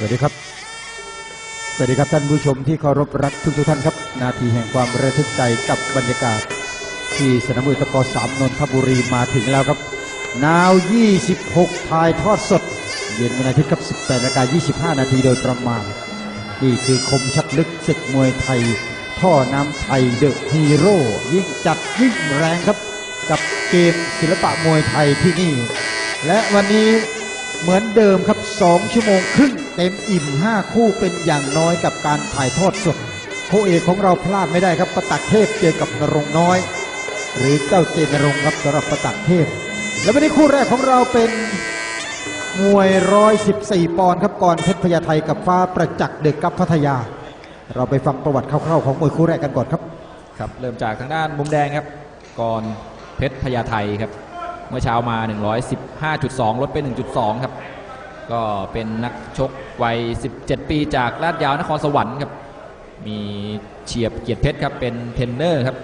สวัสดีครับ สวัสดีครับท่านผู้ชมที่เคารพรักทุกทุกท่านครับ นาทีแห่งความระทึกใจกับบรรยากาศ ที่สนามมวยตะกอสามนนทบุรีมาถึงแล้วครับ นาว 26 ถ่ายทอดสด เย็นวันอาทิตย์ครับ 18นาฬิกา25 นาทีโดยประมาณ นี่คือคมชัดลึกศึกมวยไทย ท่อน้ำไทยเดอะฮีโร่ยิ่งจัดยิ่งแรงครับ กับเกมศิลปะมวยไทยที่นี่ และวันนี้ เหมือนเดิมครับ2ชั่วโมงครึ่งเต็มอิ่ม 5 คู่เป็นอย่างน้อยกับการถ่ายทอดสดโคเอกของเราพลาดไม่ได้ครับประตักเทพเจอกับนรงน้อย หรือเจ้าเจนรงค์ครับสำหรับประตักเทพ และวันนี้คู่แรกของเราเป็นมวย114 ปอนด์ครับก่อนเพชรพญาไทกับฟ้าประจักษ์เด็กกับพัทยา เราไปฟังประวัติคร่าวๆของมวยคู่แรกกันก่อนครับครับ เริ่มจากทางด้านมุมแดงครับก่อนเพชรพญาไทครับ เมื่อเช้ามา 115.2 ลดไป 1.2 ครับ ก็เป็นนักชกวัย 17 ปีจากลาดยาวนครสวรรค์ครับ มีเฉียบเกียรติเพชรครับ เป็นเทรนเนอร์ครับ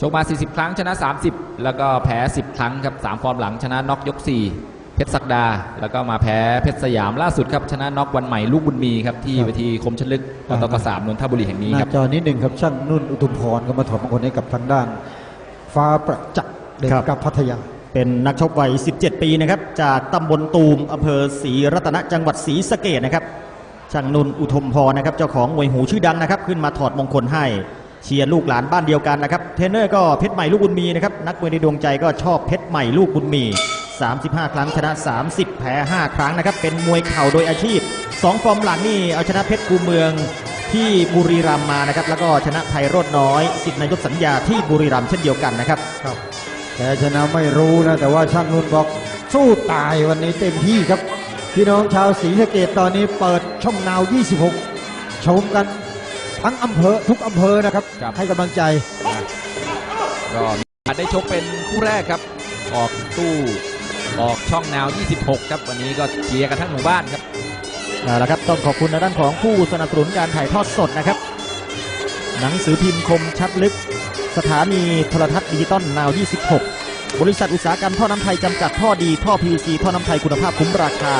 ชกมา 40 ครั้งชนะ 30 แล้วก็แพ้ 10 ครั้งครับ 3 ฟอร์มหลังชนะน็อกยก 4เพชรศักดา แล้วก็มาแพ้เพชรสยามล่าสุดครับ ชนะน็อกวันใหม่ลูกบุญมีครับ ที่ครับเวทีคมชลึกปตกสามนนทบุรีแห่งนี้หคน้ารับจอนิดหนึ่งครับช่างนุ่นอุทุมพรก็มาถอดมงคลให้กับทางด้าน ฟ้าประจักษ์เด็กครับกับพัทยา เป็นนักชกวัย 17 ปีนะครับ จากตำบลตูมอำเภอศรีรัตนจังหวัดศรีสะเกดนะครับช่างนุนอุทมพรนะครับ เจ้าของมวยหูชื่อดังนะครับ ขึ้นมาถอดมงคลให้เชียร์ลูกหลานบ้านเดียวกันนะครับ เทรนเนอร์ก็เพชรใหม่ลูกบุญมีนะครับ นักมวยในดวงใจก็ชอบเพชรใหม่ลูกบุญมี 35 ครั้งชนะ 30 แพ้ 5 ครั้งนะครับ เป็นมวยเข่าโดยอาชีพ 2 ฟอร์มหลังนี่เอาชนะเพชรคูเมืองที่บุรีรัมย์มานะครับ แล้วก็ชนะไพโรดน้อยสิทธินายกสัญญาที่บุรีรัมย์เช่นเดียวกันนะครับครับ แต่ชนะไม่รู้นะ แต่ว่าช่างนุ่นบอกสู้ตายวันนี้เต็มที่ครับ พี่น้องชาวศรีสะเกดตอนนี้เปิดช่องนาว 26 ชมกันทั้งอำเภอทุกอำเภอนะครับ ครับ ให้กำลังใจ ก็มีโอกาสได้ชกเป็นคู่แรกครับ ออกตู้ออกช่องแนว26 ครับ วันนี้ก็เชียร์กันทั้งหมู่บ้านครับ เอาละครับต้องขอบคุณในด้านของผู้สนับสนุนการถ่ายทอดสดนะครับ หนังสือพิมพ์คมชัดลึก สถานีโทรทัศน์ดิจิตอลนาว 26 บริษัทอุตสาหกรรมท่อน้ำไทยจำกัดท่อดีท่อ PVC ท่อน้ำไทยคุณภาพคุ้มราคา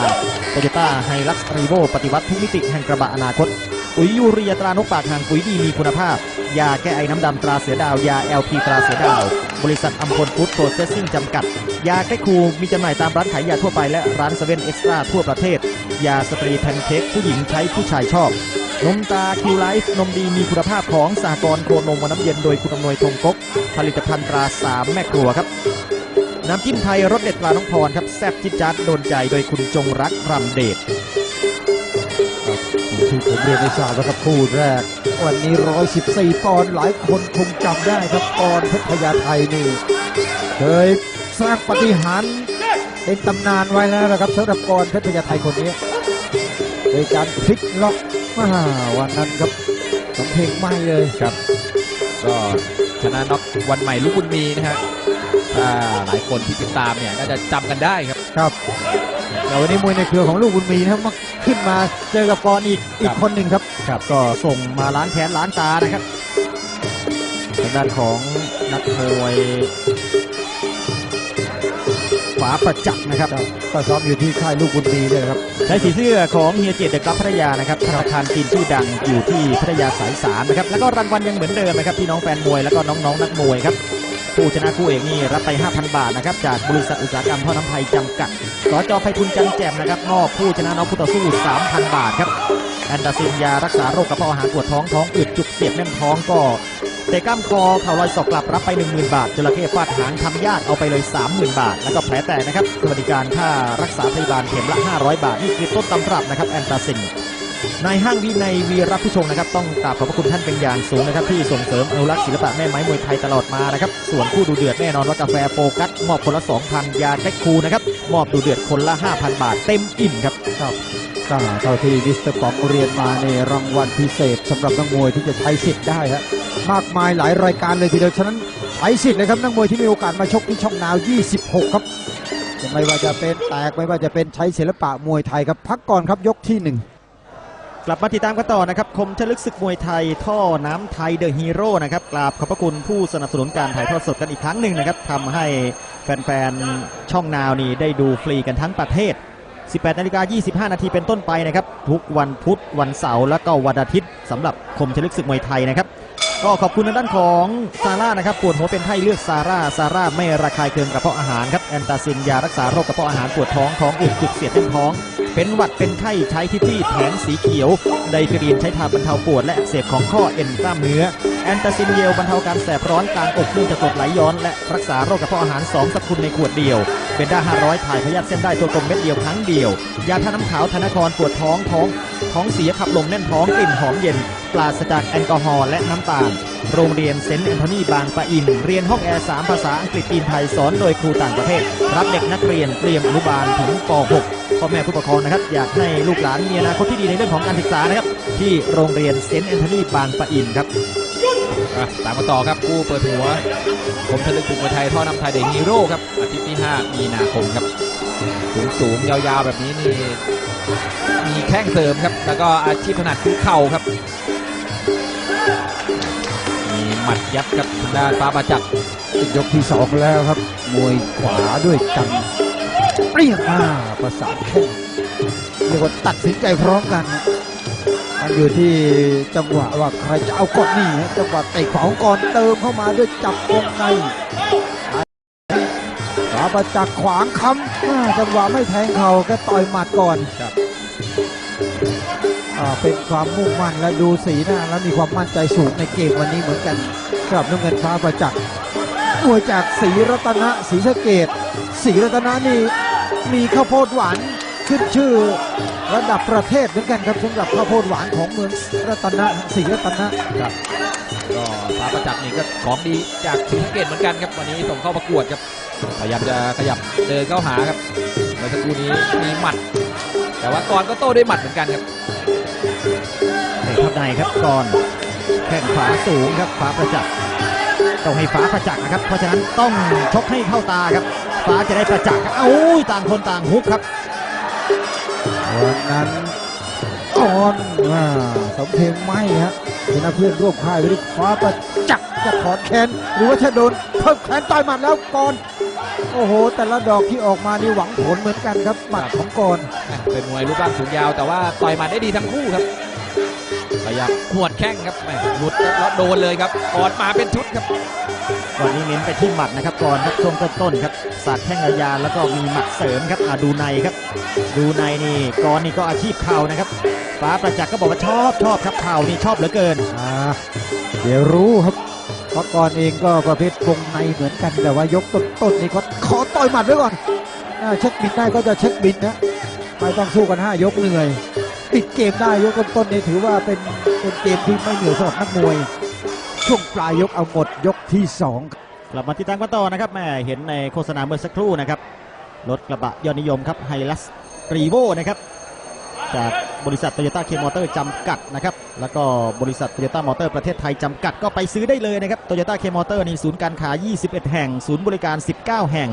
โตโยต้าไฮลักซ์รีโวปฏิวัติทุกมิติแห่งกระบะอนาคตปุ๋ยยูเรียตรานกปากห่างปุ๋ยดีมีคุณภาพ ยาแก้ไอน้ำดำตราเสือดาว ยา LP ตราเสือดาว บริษัทอัมพลฟู้ดโปรเซสซิ่งจำกัด ยาแก้คูมีจำหน่ายตามร้านขายยาทั่วไปและร้านเซเว่นเอ็กซ์ตร้าทั่วประเทศ ยาสตรีแพนเค้กผู้หญิงใช้ผู้ชายชอบ นมตาคิวไลฟ์นมดีมีคุณภาพของสากรณ์โคนมวันน้ำเย็นโดยคุณอำนวยทงกกผลิตภัณฑ์ตราสามแม่ครัวครับ น้ำจิ้มไทยรสเด็ดปลาน้องพรครับแซ่บจิ๊ดจัดโดนใจโดยคุณจงรักรำเดชที่ผมเรียนให้ทราบนะครับคู่แรก วันนี้ 114 ปอนด์หลายคนคงจำได้ครับปอนด์เพชรพญาไทยนี่เคยสร้างปาฏิหารย์เป็นตำนานไว้แล้วนะครับสำหรับกรเพชรพญาไทยคนนี้โดยการพลิกล็อก วันนั้นครับสำเพลงไม่เลยครับ ก็ชนะน็อกวันใหม่ลูกบุญมีนะฮะถ้าหลายคนที่ติดตามเนี่ยน่าจะจำกันได้ครับครับแต่วันนี้มวยในเครือของลูกบุญมีนะครับมาขึ้นมาเจอกับกรอีกอีกคนหนึ่งครับครับ ก็ส่งมาล้างแค้นล้างตานะครับทางด้านของนักมวยฝาประจักษ์นะครับก็ซ้อมอยู่ที่ค่ายลูกบุญมีเนี่ยนะครับใช้สีเสื้อของเฮียเจตเดอะกราฟพัทยานะครับธนาคารจีนชื่อดังอยู่ที่พัทยาสายสามนะครับแล้วก็รางวัลยังเหมือนเดิมนะครับพี่น้องแฟนมวยแล้วก็น้องๆนักมวยครับผู้ชนะคู่เอกนี่รับไป 5,000 บาทนะครับจากบริษัทอุตสาหกรรมท่อน้ำไทยจำกัดสจไพฑุญจันแจ่มนะครับมอบผู้ชนะน็อกคู่ต่อสู้ 3,000 บาทครับแอนตาซินยารักษาโรคกระเพาะอาหารปวดท้องท้องอืดจุกเสียดแน่นท้องก็ เตะกล้ามคอเข่าลอยศอกกลับรับไป 10,000 บาทจระเข้ฟาดหางทำยากเอาไปเลย 30,000 บาท แล้วก็แผลแตกนะครับสวัสดิการค่ารักษาพยาบาลเข็มละ 500 บาท นี่คือต้นตำรับนะครับแอนตาซินนายห้างวินัยวีรับผู้ชงนะครับต้องกราบขอบพระคุณท่านเป็นอย่างสูงนะครับที่ส่งเสริมอนุรักษ์ศิลปะแม่ไม้มวยไทยตลอดมานะครับส่วนคู่ดูเดือดแน่นอนว่ากาแฟโฟกัสมอบคนละ 2,000 ยาแท็กคูนะครับมอบดูเดือดคนละ 5,000 บาทเต็มอิ่มครับครับ ก็เท่าที่มิสเตอร์ป๋องเรียนมาในรางวัลพิเศษสำหรับนักมวยที่จะใช้สิทธิ์ได้ฮะมากมายหลายรายการเลยทีเดียวฉะนั้นใช้สิทธิ์เลยครับนักมวยที่มีโอกาสมาชกที่ช่องนาว 26 ครับไม่ว่าจะเป็นแตกไม่ว่าจะเป็นใช้ศิลปะมวยไทยครับพักก่อนครับยกที่หนึ่งกลับมาติดตามกันต่อนะครับ คมชลึกศึกมวยไทย ท่อน้ำไทยเดอะฮีโร่นะครับกราบขอบพระคุณผู้สนับสนุนการถ่ายทอดสดกันอีกครั้งหนึ่งนะครับทำให้แฟนๆช่องนาวนี่ได้ดูฟรีกันทั้งประเทศ 18นาฬิกา25 นาทีเป็นต้นไปนะครับ ทุกวันพุธวันเสาร์และก็วันอาทิตย์สำหรับคมชลึกศึกมวยไทยนะครับก็ขอบคุณทางด้านของซาร่านะครับปวดหัวเป็นไข้เลือกซาร่าซาร่าไม่ระคายเคืองกระเพาะอาหารครับแอนตาซินยารักษาโรคกระเพาะอาหารปวดท้องท้องอืดจุกเสียดแน่ท้อง เป็นหวัดเป็นไข้ใช้ทิตี้แผงสีเขียว ไดฟิรีนใช้ทาบรรเทาปวดและเสบของข้อเอ็นกล้ามเนื้อแอนตาซินเยลบรรเทาการแสบร้อนกลางอกเนื่องจากกรดไหลย้อนและรักษาโรคกระเพาะอาหาร2สรรพคุณในขวดเดียว เบนด้า500 ถ่ายพยาธิเส้นได้ตัวกลมเม็ดเดียวครั้งเดียว ยาท่าน้ำขาวธนครปวดท้องท้อง ท้องเสียขับลมแน่นท้องกลิ่นหอมเย็น ปราศจากแอลกอฮอล์และน้ำตาล โรงเรียนเซนต์แอนโทนีบางปะอิน เรียนห้องแอร์3ภาษาอังกฤษจีนไทยสอนโดยครูต่างประเทศ รับเด็กนักเรียนเตรียมอนุบาลถึงป .6 พ่อแม่ผู้ปกครองนะครับอยากให้ลูกหลานมีอนาคตที่ดีในเรื่องของการศึกษานะครับที่โรงเรียนเซนต์แอนโทนีบางปะอินครับ ตามกันต่อครับผู้เปิดหัวผมทะลึกถึงมวยไทยท่อนำไทยเดอะฮีโร่ครับอาทิตย์ที่ 5 มีนาคมครับ สูงสูงๆยาวๆแบบนี้นี่มีแข้งเสริมครับ แล้วก็อาชีพถนัดคือเข่าครับ มีหมัดยัดครับทางด้านฟ้าประจักษ์ยกที่สองแล้วครับ มวยขวาด้วยกันเปรี้ยงมาประสานแข้งเรียกว่าตัดสินใจพร้อมกันนะ มันอยู่ที่จังหวะว่าใครจะเอาก่อนนี่ฮะจังหวะเตะขวาของก่อนเติมเข้ามาด้วยจับวงในขวาประจักษ์ขวางค้ำอ่าจังหวะไม่แทงเข่าแค่ต่อยหมัดก่อนครับอ่าเป็นความมุ่งมั่นและดูสีหน้าแล้วมีความมั่นใจสูงในเกมวันนี้เหมือนกันสำหรับน้ำเงินฟ้าประจักษ์มวยจากศรีรัตนะศรีสะเกดศรีรัตนะนี่มีข้าวโพดหวานขึ้นชื่อ ระดับประเทศเหมือนกันครับสำหรับข้าวโพดหวานของเมืองรัตนะศรีรัตนะครับก็ฟ้าประจักษ์นี่ก็ของดีจากศรีสะเกดเหมือนกันครับวันนี้ส่งเข้าประกวดครับพยายามจะขยับเดินเข้าหาครับเมื่อสักครู่นี้มีหมัด แต่ว่าก่อนก็โต้ด้วยหมัดเหมือนกันครับในทับในครับก่อนแข้งขวาสูงครับฟ้าประจักษ์ต้องให้ฟ้าประจักษ์นะครับ เพราะฉะนั้นต้องชกให้เข้าตาครับ ฟ้าจะได้ประจักษ์ครับเอ้าต่างคนต่างฮุกครับ วันนั้นอ่อนอ่าสมเพลงไม่ฮะชนะเพื่อนร่วมค่ายวิริฟ้าประจักษ์จะถอนแขนหรือว่าจะโดนเพิ่มแขนต่อยหมัดแล้วก่อน โอ้โห แต่ละดอกที่ออกมานี่หวังผลเหมือนกันครับหมัดของก่อนเป็นมวยรูปร่างสูงยาวแต่ว่าต่อยหมัดได้ดีทั้งคู่ครับพยายามหวดแข้งครับแหม่หลุดแล้วโดนเลยครับกอดมาเป็นชุดครับก่อนนี้เน้นไปที่หมัดนะครับก่อนครับช่วงต้นๆครับ สาดแข้งยาวๆแล้วก็มีหมัดเสริมครับดูในครับ ดูในนี่ก่อนนี่ก็อาชีพเข่านะครับฟ้าประจักษ์ก็บอกว่าชอบชอบครับเข่านี่ชอบเหลือเกินเดี๋ยวรู้ครับเพราะก่อนเองก็ประเภทวงในเหมือนกันแต่ว่ายกต้นๆนี่ก็ขอต่อยหมัดไว้ก่อนเช็คบินได้ก็จะเช็คบินนะไม่ต้องสู้กันห้ายกเหนื่อยปิดเกมได้ยกต้นๆนี่ถือว่าเป็นเป็นเกมที่ไม่เหนื่อยสำหรับนักมวย ช่วงปลายยกเอาหมดยกที่สอง กลับมาติดตามกันต่อนะครับแม่เห็นในโฆษณาเมื่อสักครู่นะครับรถกระบะยอดนิยมครับไฮลัสรีโวนะครับจากบริษัทโตโยต้าเคมอเตอร์จำกัดนะครับแล้วก็บริษัทโตโยต้ามอเตอร์ประเทศไทยจำกัดก็ไปซื้อได้เลยนะครับโตโยต้าเคมอเตอร์นี่ศูนย์การขาย 21 แห่ง ศูนย์บริการ 19 แห่ง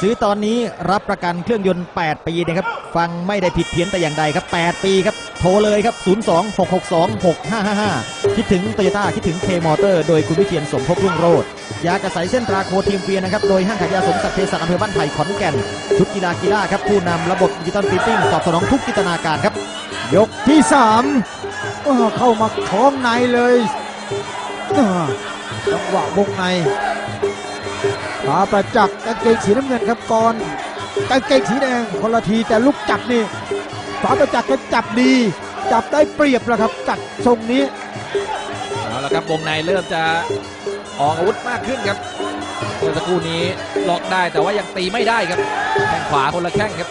ซื้อตอนนี้รับประกันเครื่องยนต์ 8 ปีนะครับฟังไม่ได้ผิดเพี้ยนแต่อย่างใดครับ 8 ปีครับโทรเลยครับ 02-662-6555 คิดถึงโตโยต้าคิดถึงเคมอเตอร์โดยคุณวิเชียนสมภพรุ่งโรจน์ยากระสายเส้นตราโคทีมเฟียนะครับโดยห้างขายยาสมศักดิ์เภสัชอำเภอบ้านไผ่ขอนแก่น ชุดกีฬากีฬาครับผู้นำระบบดิจิตอลฟิตติ้งตอบสนองทุกจินตนาการครับ ยกที่สามเข้ามาท้องในเลยจังหวะวงในฟ้าประจักษ์กางเกงสีน้ำเงินครับก่อนกางเกงสีแดงคนละทีแต่ลูกจับนี่ฟ้าประจักษ์ก็จับดี จับได้เปรียบแล้วครับจัดทรงนี้ เอาละครับวงในเริ่มจะออกอาวุธมากขึ้นครับเมื่อสักครู่นี้ล็อกได้แต่ว่ายังตีไม่ได้ครับแข้งขวาคนละแข้งครับ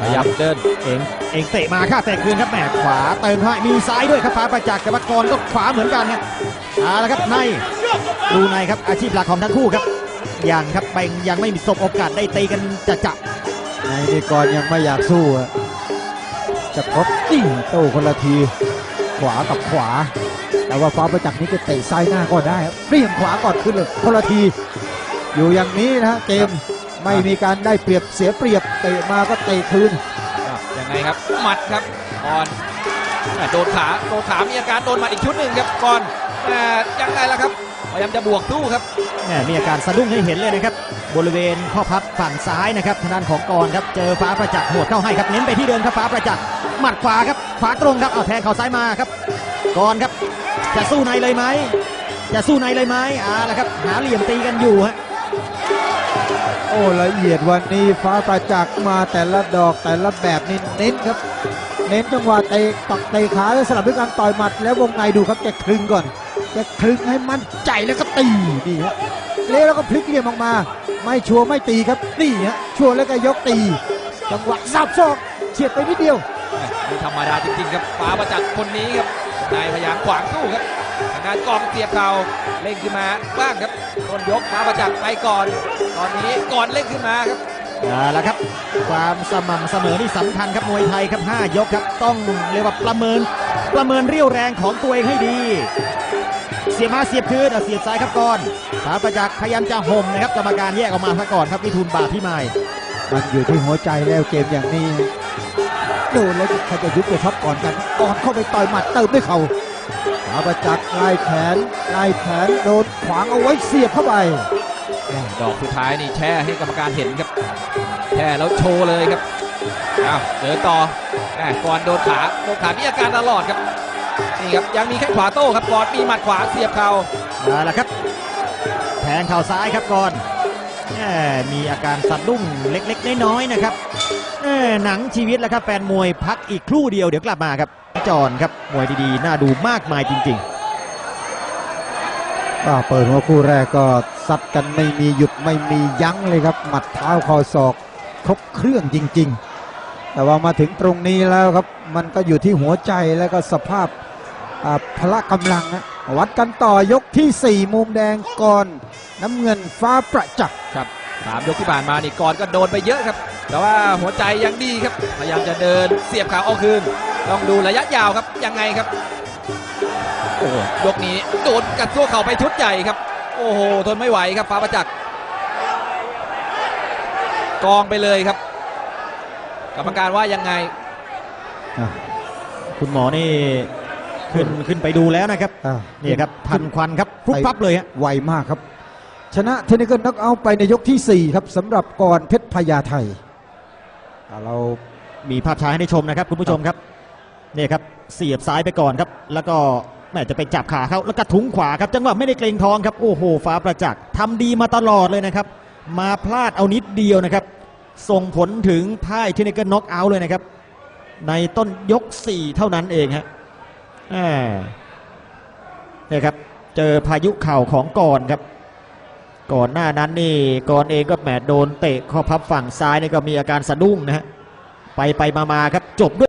พยายามเดินเองเองเตะมาค่าเตะคืนครับแหมขวาเติมให้มีซ้ายด้วยครับฟ้าประจักษ์กับกรก็ขวาเหมือนกันครับเอาละครับในดูในครับอาชีพหลักของทั้งคู่ครับยังครับเบงยังไม่มีสบโอกาสได้ตีกันจะจะในนี่ก่อนยังไม่อยากสู้อะจะครบนี่โต้คนละที ขวากับขวา แต่ว่าฟ้าประจักษ์นี่จะเตะซ้ายหน้าก็ได้ครับเปลี่ยนขวาก่อนขึ้นเลยคนละที อยู่อย่างนี้นะฮะเกมไม่มีการได้เปรียบเสียเปรียบเตะมาก็เตะคืนอะยังไงครับหมัดครับก่อนแหม่โดนขาโดนขามีอาการโดนหมัดอีกชุดหนึ่งครับก่อนแหม่ยังไงล่ะครับพยายามจะบวกสู้ครับแหม่มีอาการสะดุ้งให้เห็นเลยนะครับบริเวณข้อพับฝั่งซ้ายนะครับทางด้านของกรครับเจอฟ้าประจักษ์หัวดเข้าให้ครับเน้นไปที่เดิมครับฟ้าประจักษ์ หมัดขวาครับ ขวาตรงครับเอาแทงเข่าซ้ายมาครับกรครับ จะสู้ในเลยไหมจะสู้ในเลยไหมอ่าละครับ หาเหลี่ยมตีกันอยู่ฮะโอ้ละเอียดวันนี้ฟ้าประจักษ์มาแต่ละดอกแต่ละแบบนี่เน้นครับ เน้นจังหวะเตะปักเตะขาแล้วสลับด้วยการต่อยหมัดแล้ววงในดูครับจะคลึงก่อนจะคลึงให้มั่นใจแล้วก็ตีนี่ฮะเลี้ยวแล้วก็พลิกเหลี่ยมออกมา ไม่ชัวร์ไม่ตีครับนี่ฮะชัวร์แล้วก็ยกตี จังหวะสับศอกเฉียดไปนิดเดียว ไม่ธรรมดาจริงๆครับฟ้าประจักษ์คนนี้ครับนายพยายามขวางสู้ครับทางด้านกองเสียบเข่าเล่งขึ้นมาบ้างครับต้นยกฟ้าประจักษ์ไปก่อน ตอนนี้ก่อนเล่งขึ้นมาครับเอาละครับ ความสม่ำเสมอนี่สำคัญครับมวยไทยครับ 5 ยกครับ ต้องเรียกว่าประเมิน ประเมินเรี่ยวแรงของตัวเองให้ดี เสียบมาเสียบคืนเอาเสียบซ้ายครับก่อนฟ้าประจักษ์พยายามจะห่มนะครับกรรมการแยกออกมาซะก่อนครับวิทูลบาทพี่ไม้มันอยู่ที่หัวใจแล้วเกมอย่างนี้ โดนแล้วใครจะยุบจะทับก่อนกันก่อนเข้าไปต่อยหมัดเติมด้วยเข่าฟ้าประจักษ์ไล่แขนไล่แขนโดนขวางเอาไว้เสียบเข้าไปดอกสุดท้ายนี่แช่ให้กรรมการเห็นครับแช่แล้วโชว์เลยครับอ้าวเดินต่อแหม่ก่อนโดนขาโดนขามีอาการตลอดครับนี่ครับยังมีแค่ขวาโต้ครับก่อนมีหมัดขวาเสียบเข่าเอาละครับแทงเข่าซ้ายครับก่อนแหม่มีอาการสะดุ้งเล็กๆน้อยๆนะครับแหม่หนังชีวิตแล้วครับแฟนมวยพักอีกครู่เดียวเดี๋ยวกลับมาครับจอนครับมวยดีๆ น่าดูมากมายจริงๆก็เปิดหัวคู่แรกก็ซัดกันไม่มีหยุดไม่มียั้งเลยครับ หมัดเท้าคอศอกครบเครื่องจริง ๆ แต่ว่ามาถึงตรงนี้แล้วครับ มันก็อยู่ที่หัวใจแล้วก็สภาพอ่าพละกำลังนะวัดกันต่อยกที่ 4 มุมแดงก่อนน้ำเงินฟ้าประจักษ์ครับ สามยกที่ผ่านมานี่ก่อนก็โดนไปเยอะครับ แต่ว่าหัวใจยังดีครับ พยายามจะเดินเสียบขาเอาคืน ต้องดูระยะยาวครับ ยังไงครับ โอ้โหยกนี้โดนกัดตัวเข่าไปชุดใหญ่ครับ โอ้โห ทนไม่ไหวครับฟ้าประจักษ์กองไปเลยครับ กรรมการว่ายังไง คุณหมอนี่ขึ้นขึ้นไปดูแล้วนะครับอ่านี่ครับทันควันครับฟุบฟับเลยฮะ ไวมากครับ ชนะเทคนิคน็อกเอาท์ไปในยกทีสี่ 4 ครับสำหรับกรเพชรพญาไทย อ่าเรามีภาพช้าให้ได้ชมนะครับ คุณผู้ชมครับนี่ครับเสียบซ้ายไปก่อนครับ แล้วก็แม่จะไปจับขาเขาแล้วก็ถุงขวาครับ จังหวะไม่ได้เกรงท้องครับโอ้โหฟ้าประจักษ์ทำดีมาตลอดเลยนะครับ มาพลาดเอานิดเดียวนะครับ ส่งผลถึงพ่ายเทคนิคน็อกเอาท์เลยนะครับ ในต้นยก 4 เท่านั้นเองฮะแหมนี่ครับ เจอพายุเข่าของก่อนครับ ก่อนหน้านั้นนี่ก่อนเองก็แหมโดนเตะข้อพับฝั่งซ้ายนี่ก็มีอาการสะดุ้งนะฮะไปไปมามาครับจบด้วย